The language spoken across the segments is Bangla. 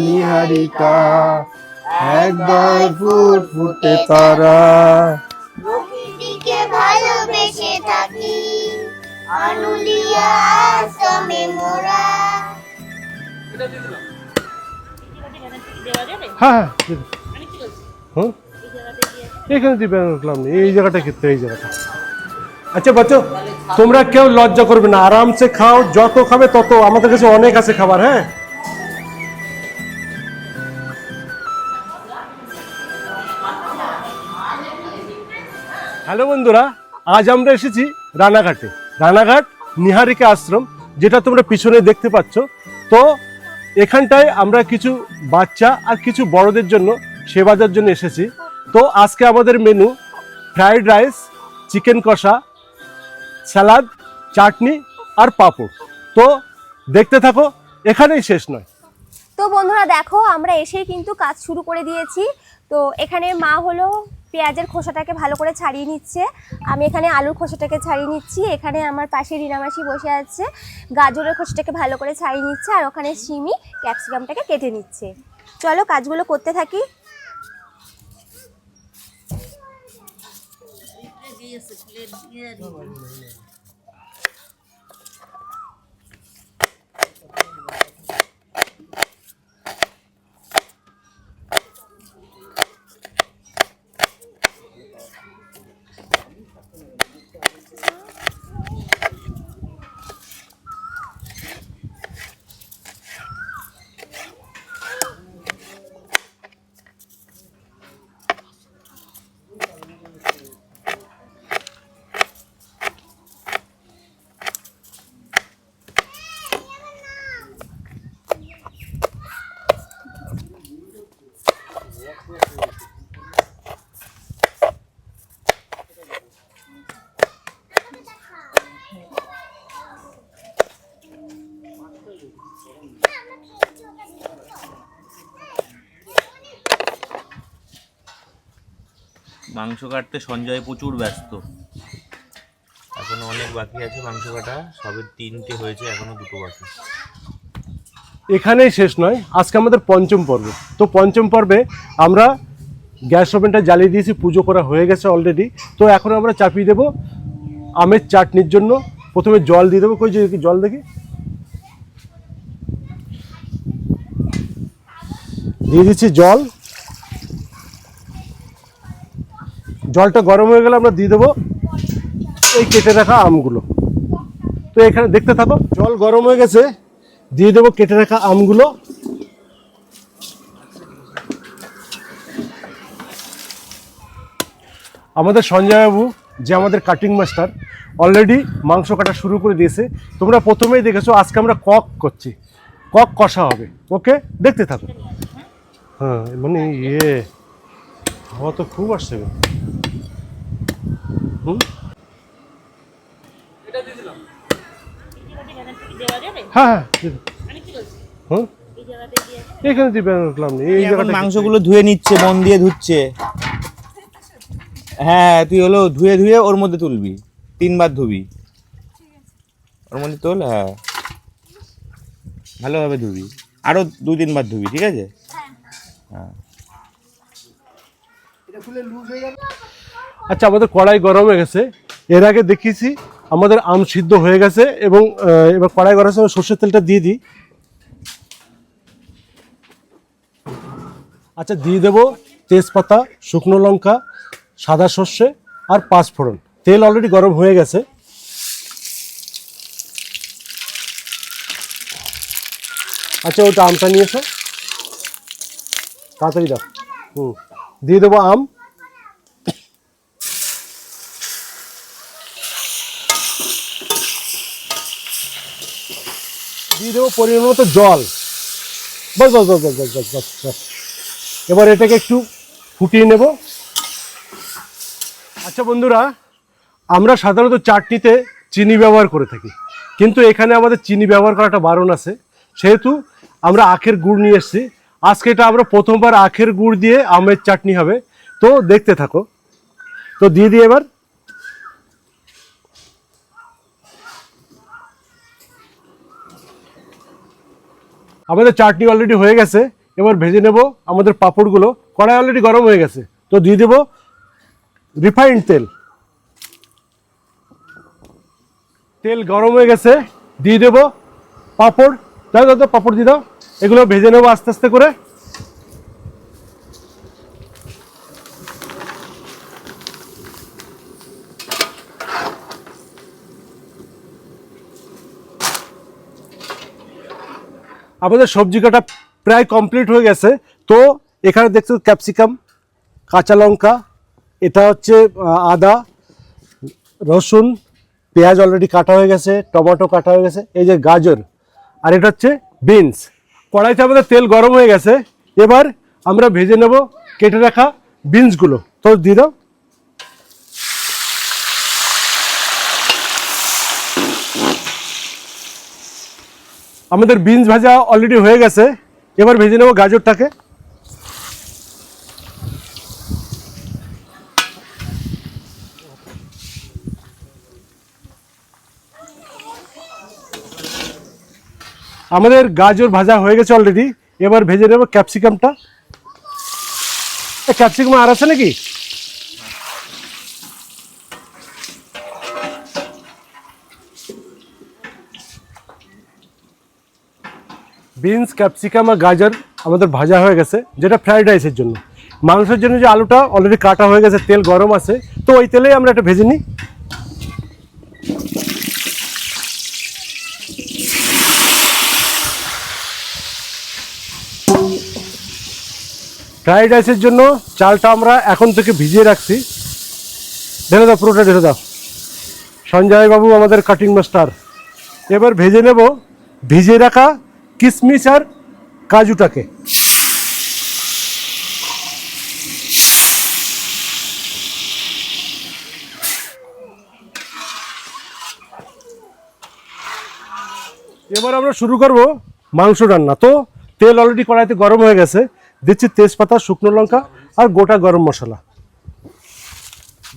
নিহারিকা একবার ফুট ফুটে তারা প্রকৃতিকে ভালোবেসে থাকি অনুলিয়া আশ্রমে মোরা হ্যাঁ হ্যাঁ দিদি। হুম এখানে দিবে রাখলাম না, এই জায়গাটা ক্ষেত্রে এই জায়গাটা আচ্ছা বাচ্চা তোমরা কেউ লজ্জা করবে না আরামসে খাও যত খাবে তত আমাদের কাছে অনেক আছে খাবার হ্যাঁ হ্যালো বন্ধুরা, আজ আমরা এসেছি রানাঘাটে। রানাঘাট নিহারিকা আশ্রম, যেটা তোমরা পিছনে দেখতে পাচ্ছ। তো এখানটায় আমরা কিছু বাচ্চা আর কিছু বড়দের জন্য সেবাজার জন্য এসেছি। তো আজকে আমাদের মেনু ফ্রাইড রাইস চিকেন কষা স্যালাদ চাটনি আর পাঁপড়। তো দেখতে থাকো, এখানেই শেষ নয়। তো বন্ধুরা দেখো, আমরা এসেই কিন্তু কাজ শুরু করে দিয়েছি। তো এখানে মা হলো পেঁয়াজের খোসাটাকে ভালো করে ছাড়িয়ে নিচ্ছে। আমি এখানে আলুর খোসাটাকে ছাড়িয়ে নিচ্ছি। এখানে আমার পাশে রিনামাসি বসে আছে। গাজরের খোসাটাকে ভালো করে ছাড়িয়ে নিচ্ছে আর ওখানে সিমি ক্যাপসিকামটাকে কেটে নিচ্ছে। চলো কাজগুলো করতে থাকি। মাংস কাটতে সঞ্জয় প্রচুর ব্যস্ত। এখনও অনেক বাকি আছে মাংস কাটা সবে তিনটে হয়েছে এখনও দুটো বাকি। এখানেই শেষ নয় আজকে আমাদের পঞ্চম পর্ব। তো পঞ্চম পর্বে আমরা গ্যাস ওভেনটা জ্বালিয়ে দিয়েছি পুজো করা হয়ে গেছে অলরেডি তো এখন আমরা চাপিয়ে দেবো আমের চাটনির জন্য। প্রথমে জল দিয়ে দেবো কই যে জল দেখি। দিয়ে দিচ্ছি জল। জলটা গরম হয়ে গেলে আমরা দিয়ে দেবো এই কেটে রাখা আমগুলো। তো এখানে দেখতে থাকো, জল গরম হয়ে গেছে, দিয়ে দেবো কেটে রাখা আমগুলো। আমাদের সঞ্জয়বাবু যে আমাদের কাটিং মাস্টার অলরেডি মাংস কাটা শুরু করে দিয়েছে। তোমরা প্রথমেই দেখেছ, আজকে আমরা কক করছি। কক কষা হবে, ওকে? দেখতে থাকো। হ্যাঁ মানে ইয়ে হাওয়া তো খুব আসছে। হুম। হ্যাঁ হ্যাঁ দাও। হুম? এখানে দিবে রাখলাম এই জায়গাটা মাংসগুলো ধুয়ে নিচ্ছে মন দিয়ে ধুচ্ছে। হ্যাঁ তুই হলো ধুয়ে ধুয়ে ওর মধ্যে তুলবি তিনবার ধুবি। ওর মধ্যে তোল হ্যাঁ। ভালোভাবে ধুবি আরও দু তিনবার ধুবি ঠিক আছে? হ্যাঁ। আচ্ছা আমাদের কড়াই গরম হয়ে গেছে। এর আগে দেখিয়েছি আমাদের আম সিদ্ধ হয়ে গেছে এবং এবার কড়াই গরম হয়েছে, সর্ষের তেলটা দিয়ে দিই। আচ্ছা দিয়ে দেবো তেজপাতা শুকনো লঙ্কা সাদা সর্ষে আর পাঁচ ফোড়ন। তেল অলরেডি গরম হয়ে গেছে। আচ্ছা ওটা আমটা নিয়ে এসো। তাড়াতাড়ি দাও। হুম। দিয়ে দেবো আম। দিয়ে দেবো পরিমাণ মতো জল। বাস বাস বাস বাস বাস বাস বাস। এবার এটাকে একটু ফুটিয়ে নেব। আচ্ছা বন্ধুরা, আমরা সাধারণত চাটনিতে চিনি ব্যবহার করে থাকি। কিন্তু এখানে আমাদের চিনি ব্যবহার করাটা বারণ আছে। সেহেতু আমরা আখের গুড় নিয়ে এসেছি। আজকে এটা আমরা প্রথমবার আখের গুড় দিয়ে আমের চাটনি হবে। তো দেখতে থাকো। তো দিয়ে দিই এবার। আমাদের চাটনি অলরেডি হয়ে গেছে। এবার ভেজে নেব আমাদের পাঁপড়গুলো। কড়াই অলরেডি গরম হয়ে গেছে। তো দিয়ে দেবো রিফাইন্ড তেল। তেল গরম হয়ে গেছে। দিয়ে দেবো পাঁপড়। দাও পাপড় পাঁপড় দিয়ে দাও। এগুলো ভেজে নেব আস্তে আস্তে করে। আমাদের সবজি কাটা প্রায় কমপ্লিট হয়ে গেছে। তো এখানে দেখছ ক্যাপসিকাম কাঁচা লঙ্কা, এটা হচ্ছে আদা, রসুন, পেঁয়াজ অলরেডি কাটা হয়ে গেছে টমেটো কাটা হয়ে গেছে, এই যে গাজর, আর এটা হচ্ছে বিনস কড়াইতে আমাদের তেল গরম হয়ে গেছে, এবার আমরা ভেজে নেব, কেটে রাখা বিনসগুলো তো দিয়ে দাও। আমাদের বিনস ভাজা অলরেডি হয়ে গেছে। এবার ভেজে নেব গাজরটাকে। আমাদের গাজর ভাজা হয়ে গেছে অলরেডি এবার ভেজে নেব ক্যাপসিকামটা। ক্যাপসিকাম আর আছে নাকি? বিনস, ক্যাপসিকাম আর গাজর আমাদের ভাজা হয়ে গেছে, যেটা ফ্রাইড রাইসের জন্য। মাংসের জন্য যে আলুটা অলরেডি কাটা হয়ে গেছে, তেল গরম আছে, তো ওই তেলেই আমরা এটা ভেজে নিই। ফ্রাইড রাইসের জন্য চালটা আমরা এখন থেকে ভিজিয়ে রাখছি। ঢেলে দাও, পুরোটা ঢেলে দাও। সঞ্জয় বাবু আমাদের কাটিং মাস্টার এবার ভেজে নেব, ভিজিয়ে রাখা কিশমিশ আর কাজুটাকে। এবার আমরা শুরু করব মাংস রান্না। তো তেল অলরেডি কড়াইতে গরম হয়ে গেছে। দিচ্ছি তেজপাতা শুকনো লঙ্কা আর গোটা গরম মশলা।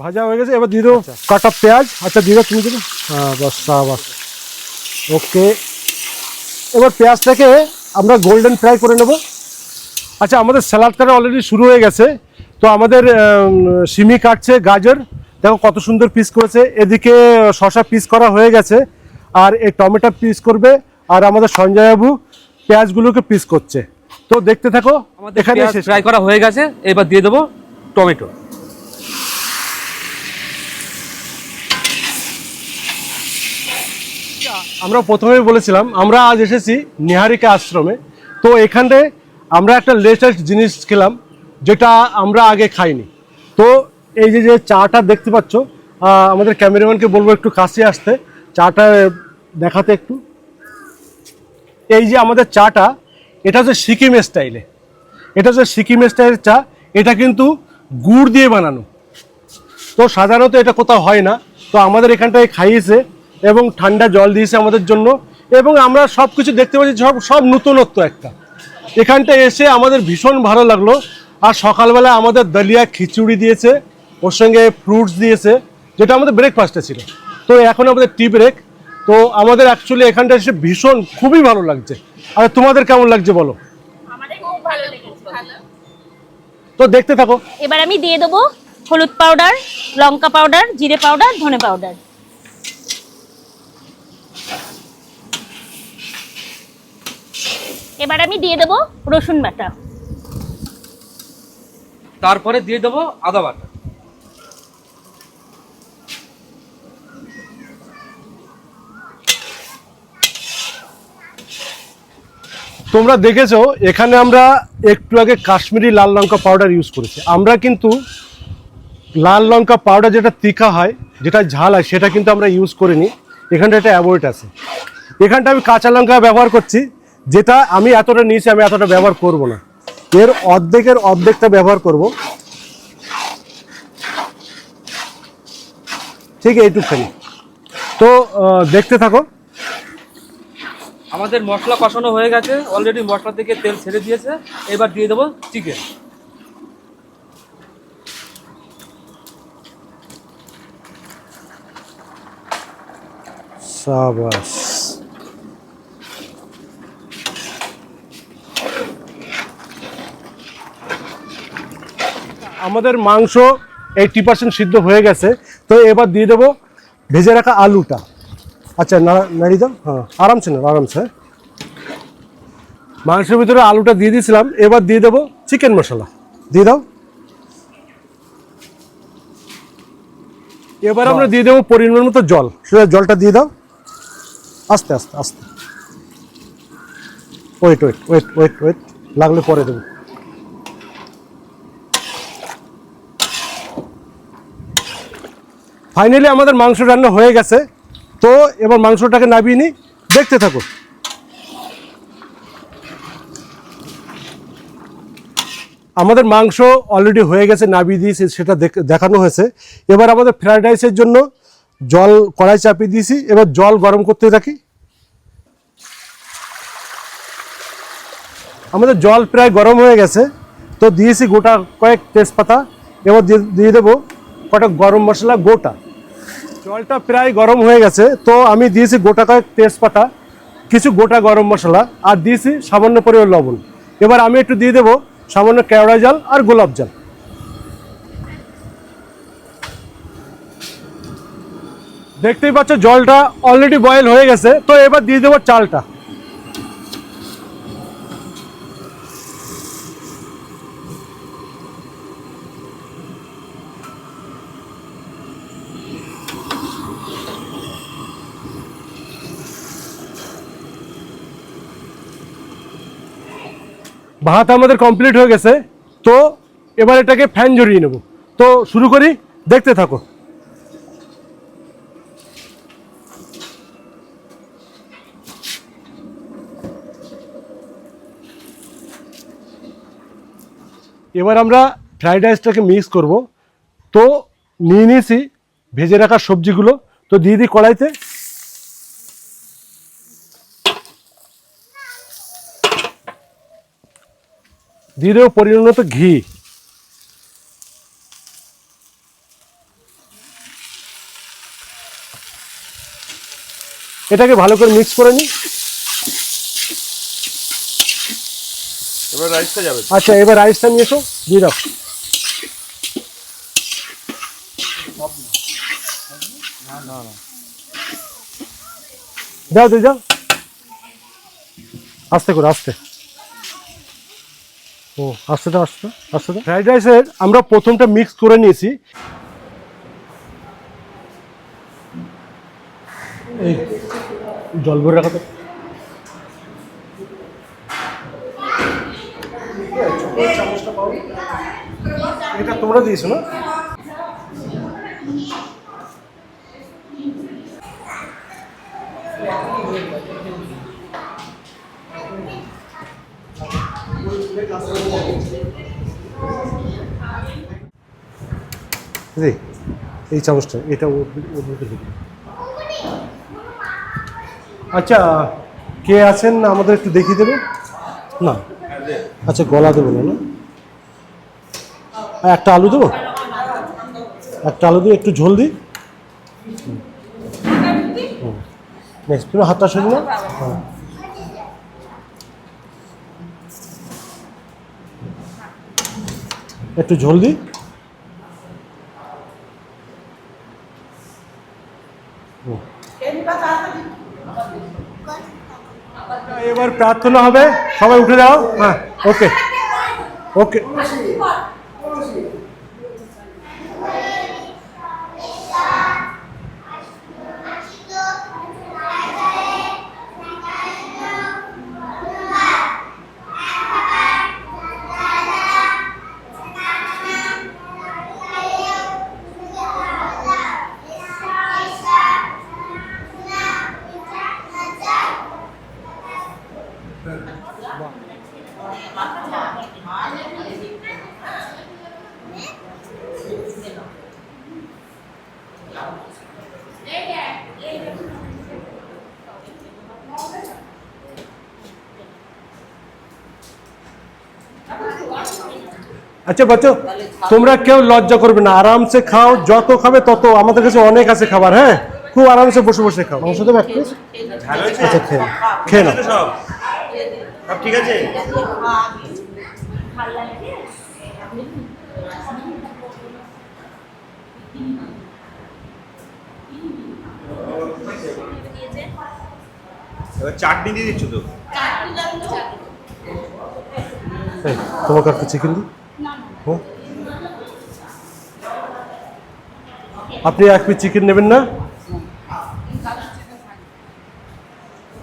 ভাজা হয়ে গেছে এবার দিয়ে দেবো কাটা পেঁয়াজ। আচ্ছা দিয়ে তুমি দেবো? হ্যাঁ বাস বাস। ওকে। এবার পেঁয়াজটাকে আমরা গোল্ডেন ফ্রাই করে নেব। আচ্ছা আমাদের স্যালাড কাটা অলরেডি শুরু হয়ে গেছে। তো আমাদের সিমি কাটছে গাজর। দেখো কত সুন্দর পিস করেছে। এদিকে শশা পিস করা হয়ে গেছে। আর এই টমেটো পিস করবে। আর আমাদের সঞ্জয় বাবু পেঁয়াজগুলোকে পিস করছে। তো দেখতে থাকো আমাদের এখানে ফ্রাই করা হয়ে গেছে। এবার দিয়ে দেবো টমেটো। আমরা প্রথমেই বলেছিলাম, আমরা আজ এসেছি নিহারিকা আশ্রমে। তো এখানে আমরা একটা লেটেস্ট জিনিস খেলাম, যেটা আমরা আগে খাইনি। তো এই যে যে চাটা দেখতে পাচ্ছ আমাদের ক্যামেরাম্যানকে বলব একটু কাছে আসতে, চাটা দেখাতে একটু। এই যে আমাদের চাটা, এটা হচ্ছে সিকিম স্টাইলে। এটা হচ্ছে সিকিম স্টাইলের চা, এটা কিন্তু গুড় দিয়ে বানানো। তো সাধারণত এটা কোথাও হয় না। তো আমাদের এখানটায় খাইয়েছে এবং ঠান্ডা জল দিয়েছে আমাদের জন্য। এবং আমরা সব কিছু দেখতে পাচ্ছি সব সব নতুনত্ব একটা। এখানটায় এসে আমাদের ভীষণ ভালো লাগল। আর সকালবেলা আমাদের দলিয়া খিচুড়ি দিয়েছে ওর সঙ্গে ফ্রুটস দিয়েছে যেটা আমাদের ব্রেকফাস্টে ছিল। তো এখন আমাদের টি ব্রেক তো আমাদের অ্যাকচুয়ালি এখানটা এসে ভীষণ খুবই ভালো লাগছে। আর তোমাদের কেমন লাগছে বলো? তো দেখতে থাকো। এবার আমি দিয়ে দেবো হলুদ পাউডার লঙ্কা পাউডার জিরে পাউডার ধনে পাউডার এবার আমি দিয়ে দেবো রসুন বাটা। তারপরে দিয়ে দেবো আদা বাটা। তোমরা দেখেছ এখানে আমরা একটু আগে কাশ্মীরি লাল লঙ্কা পাউডার ইউজ করেছি। আমরা কিন্তু লাল লঙ্কা পাউডার যেটা তিখা হয় যেটা ঝাল হয় সেটা কিন্তু আমরা ইউজ করিনি। এখানটা একটা অ্যাভয়েড আছে। এখানটা আমি কাঁচা লঙ্কা ব্যবহার করছি। যেটা আমি এতটা নিয়েছি আমি এতটা ব্যবহার করব না। এর অর্ধেকের অর্ধেকটা ব্যবহার করব। ঠিক এইটুকখানি। তো দেখতে থাকো। আমাদের মশলা কষানো হয়ে গেছে। অলরেডি মশলা থেকে তেল ছেড়ে দিয়েছে। এবার দিয়ে দেবো চিকেন সাবাস। আমাদের মাংস এইটটি পার্সেন্ট সিদ্ধ হয়ে গেছে। তো এবার দিয়ে দেবো ভেজে রাখা আলুটা। আচ্ছা নাড়ি দাও। হ্যাঁ আরামসে না আরামসে। হ্যাঁ। মাংসের ভিতরে আলুটা দিয়ে দিয়েছিলাম। এবার দিয়ে দেবো চিকেন মশলা। দিয়ে দাও। এবার আমরা দিয়ে দেবো পরিমাণ মতো জল। সেটা জলটা দিয়ে দাও। আস্তে আস্তে আস্তে। Wait wait wait wait wait লাগলে পরে দেবো। ফাইনালি আমাদের মাংস রান্না হয়ে গেছে। তো এবার মাংসটাকে নাবিয়ে নিই। দেখতে থাকো আমাদের মাংস অলরেডি হয়ে গেছে, নাবিয়ে দিয়েছি, সেটা দেখ- দেখানো হয়েছে। এবার আমাদের ফ্রায়েড রাইসের জন্য জল কড়াই চাপিয়ে দিয়েছি। এবার জল গরম করতে থাকি। আমাদের জল প্রায় গরম হয়ে গেছে। তো দিয়েছি গোটা কয়েক তেজপাতা। এবার দিয়ে দেবো কটা গরম মশলা গোটা। জলটা প্রায় গরম হয়ে গেছে, তো আমি দিয়েছি গোটা কয়েক তেজপাতা, কিছু গোটা গরম মশলা, আর দিয়েছি সামান্য পরিমাণ লবণ। এবার আমি একটু দিয়ে দেবো সামান্য কেওড়া জল আর গোলাপ জল। দেখতেই পাচ্ছ জলটা অলরেডি বয়েল হয়ে গেছে, তো এবার দিয়ে দেবো চালটা। ভাত আমাদের কমপ্লিট হয়ে গেছে, তো এবার এটাকে ফ্যান জড়িয়ে নেব। তো শুরু করি, দেখতে থাকো। এবার আমরা ফ্রাইড রাইসটাকে মিক্স করব। তো নিয়ে নিয়েছি, ভেজে রাখা সবজিগুলো। তো দিয়ে দিই কড়াইতে। পরিমাণ মতো ঘি। এটাকে ভালো করে মিক্স করে নি এবার রাইসটা যাবে। আচ্ছা এবার রাইসটা নিয়ে এসো দিয়ে দাও। দাও দিয়ে যাও। আস্তে করে আস্তে। ও আস্তে দাও আস্তে আস্তে দাও ফ্রাইড রাইসের আমরা প্রথমটা মিক্স করে নিয়েছি। এই জল ভরে রাখা তো। এটা তোমরা দিয়েছ না? রে এই চামচটা, এটা আচ্ছা কে আছেন? আমাদের একটু দেখিয়ে দেবে? না? আচ্ছা গলা দেবো না না? একটা আলু দেবো? একটা আলু দিয়ে একটু ঝোল দিই? নেক্সট হাতটা না হ্যাঁ। একটু ঝোল দিই? এবার প্রার্থনা হবে। সবাই উঠে যাও হ্যাঁ ওকে। ওকে। আচ্ছা বাচ্চা তোমরা কেউ লজ্জা করবে না। আরামসে খাও যত খাবে তত। আমাদের কাছে অনেক আছে খাবার হ্যাঁ? খুব আরামসে বসে বসে খাও। মাংস দেবো এক আচ্ছা খেয়ে খেয়ে নাও। তো সব। সব ঠিক আছে? এবার চাটনি দিয়ে দিচ্ছ তো? তোমাকে একটা চিকেন দিই? আপনি এক পিস চিকেন নেবেন না?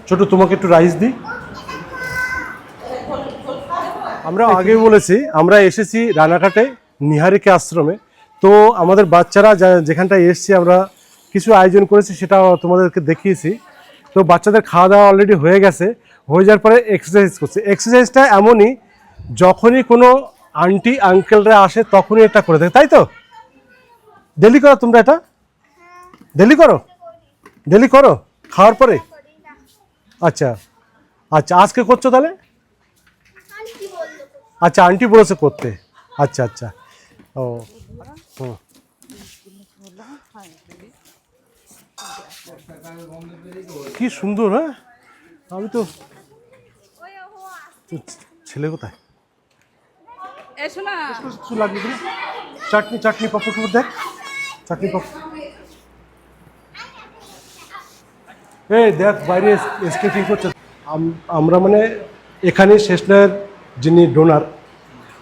ছোট, তোমাকে একটু রাইস দিই। আমরা আগে বলেছি, আমরা এসেছি রানাঘাটে, নিহারিকা আশ্রমে। তো আমাদের বাচ্চারা যেখানটায় এসেছি, আমরা কিছু আয়োজন করেছি, সেটা তোমাদেরকে দেখিয়েছি। তো বাচ্চাদের খাওয়া দাওয়া অলরেডি হয়ে গেছে। হয়ে যাওয়ার পরে এক্সারসাইজ করছে। এক্সারসাইজটা এমনই, যখনই কোনো আন্টি, আঙ্কেলরা আসে তখনই এটা করে থাকে তাই তো? ডেলি করো তোমরা এটা? ডেলি করো? ডেলি করো? খাওয়ার পরে? আচ্ছা। আচ্ছা আজকে করছ তাহলে? আচ্ছা আন্টি বলেছে করতে। আচ্ছা আচ্ছা। ও। কি সুন্দর হ্যাঁ? আমি তো ছেলে কোথায়? চাটনি চাটনি পাপড় টুপড় দেখ। চাটনি পাপড়। এই দেখ, বাইরে স্কেটিং করছে। আমরা মানে এখানে শেষনায়ের যিনি ডোনার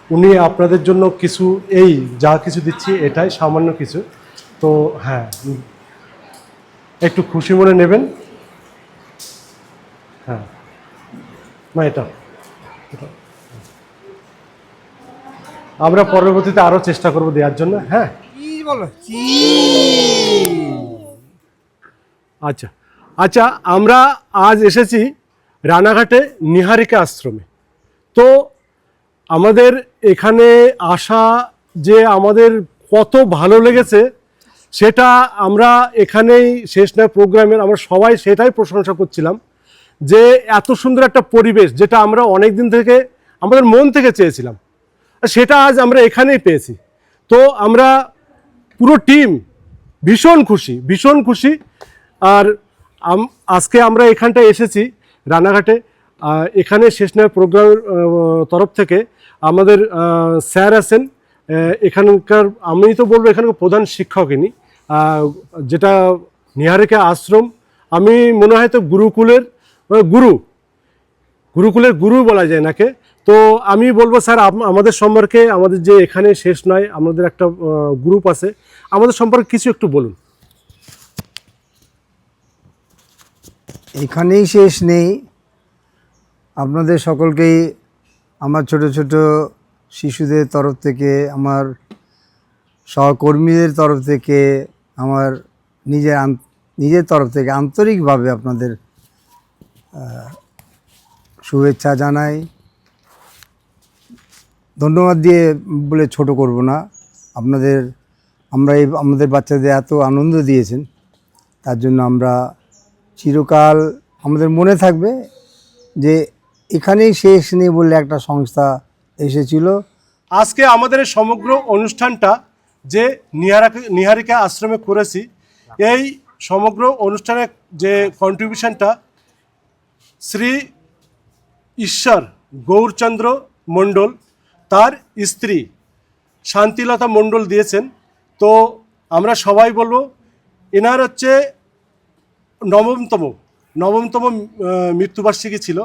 উনি আপনাদের জন্য কিছু, এই যা কিছু দিচ্ছি, এটাই সামান্য কিছু। তো হ্যাঁ একটু খুশি মনে নেবেন। হ্যাঁ। না, এটা। এটা। আমরা পরবর্তীতে আরও চেষ্টা করব দেওয়ার জন্য হ্যাঁ? আচ্ছা আচ্ছা আমরা আজ এসেছি রানাঘাটে নিহারিকা আশ্রমে। তো আমাদের এখানে আসা যে আমাদের কত ভালো লেগেছে সেটা আমরা এখানেই শেষ নয় প্রোগ্রামের আমরা সবাই সেটাই প্রশংসা করছিলাম যে এত সুন্দর একটা পরিবেশ যেটা আমরা অনেক দিন থেকে আমাদের মন থেকে চেয়েছিলাম। সেটা আজ আমরা এখানেই পেয়েছি। তো আমরা পুরো টিম ভীষণ খুশি ভীষণ খুশি। আর আজকে আমরা এখানটায় এসেছি রানাঘাটে। এখানে শেষ নয় প্রোগ্রামের তরফ থেকে আমাদের স্যার আছেন। এখানকার, আমি তো বলব এখানকার প্রধান শিক্ষক ইনি। যেটা নিহারিকা আশ্রম, আমি মনে হয় তো গুরুকুলের গুরু। গুরুকুলের গুরু বলা যায় নাকে তো আমি বলব, স্যার আমাদের সম্পর্কে আমাদের যে এখানে শেষ নয়, আমাদের একটা গ্রুপ আছে। আমাদের সম্পর্কে কিছু একটু বলুন। এখানেই শেষ নেই। আপনাদের সকলকেই আমার ছোট ছোট শিশুদের তরফ থেকে, আমার সহকর্মীদের তরফ থেকে, আমার নিজের নিজের তরফ থেকে আন্তরিকভাবে আপনাদের শুভেচ্ছা জানাই। ধন্যবাদ দিয়ে বলে ছোট করব না। আপনাদের, আমরা এই, আমাদের বাচ্চাদের এত আনন্দ দিয়েছেন, তার জন্য আমরা চিরকাল আমাদের মনে থাকবে যে এখানেই শেষ নেই বলে একটা সংস্থা এসেছিল। আজকে আমাদের সমগ্র অনুষ্ঠানটা যে নিহারিকা নিহারিকা আশ্রমে করেছি, এই সমগ্র অনুষ্ঠানের যে কন্ট্রিবিউশনটা শ্রী ঈশ্বর গৌরচন্দ্র মণ্ডল তার স্ত্রী শান্তিলতা মণ্ডল দিয়েছেন। তো আমরা সবাই বলব, এনার হচ্ছে নবমতম নবমতম মৃত্যুবার্ষিকী ছিল।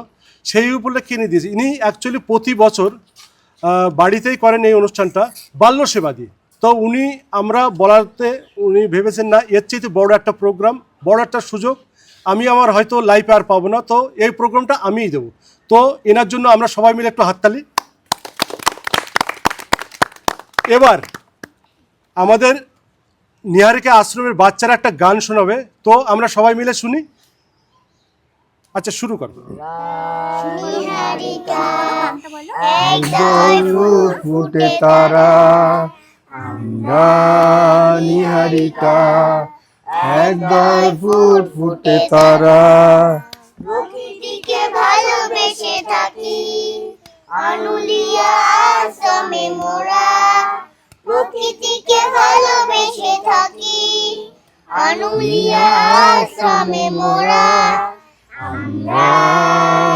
সেই উপলক্ষে ইনি দিয়েছে ইনি অ্যাকচুয়ালি প্রতি বছর বাড়িতেই করেন এই অনুষ্ঠানটা, বাল্য সেবা দিয়ে। তো উনি, আমরা বলাতে উনি ভেবেছেন না, এর চাইতে বড় একটা প্রোগ্রাম বড় একটা সুযোগ। আমি আমার হয়তো লাইফে আর পাবো না। তো এই প্রোগ্রামটা আমিই দেবো। তো এনার জন্য আমরা সবাই মিলে একটু হাততালি। এবার আমাদের নিহারিকা আশ্রমের বাচ্চারা একটা গান শোনাবে। তো আমরা সবাই মিলে শুনি। আচ্ছা শুরু করো। ফুটে তারা আমরা নিহারিকা ফুট ফুটে তারা। প্রকৃতিকে ভালোবেসে থাকি আনুলিয়া আশ্রমে আশ্রমে মোরা আমরা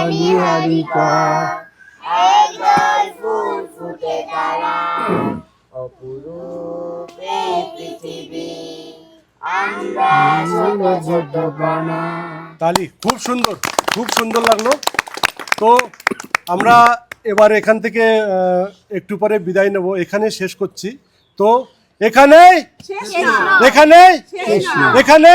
নিহারিকা একদল ফুল ফুটে তারা পৃথিবী আমরা ছোট ছোট কণা তালি খুব সুন্দর খুব সুন্দর লাগল। তো আমরা এবার এখান থেকে একটু পরে বিদায় নেব। এখানে শেষ করছি। তো এখানে এখানে এখানে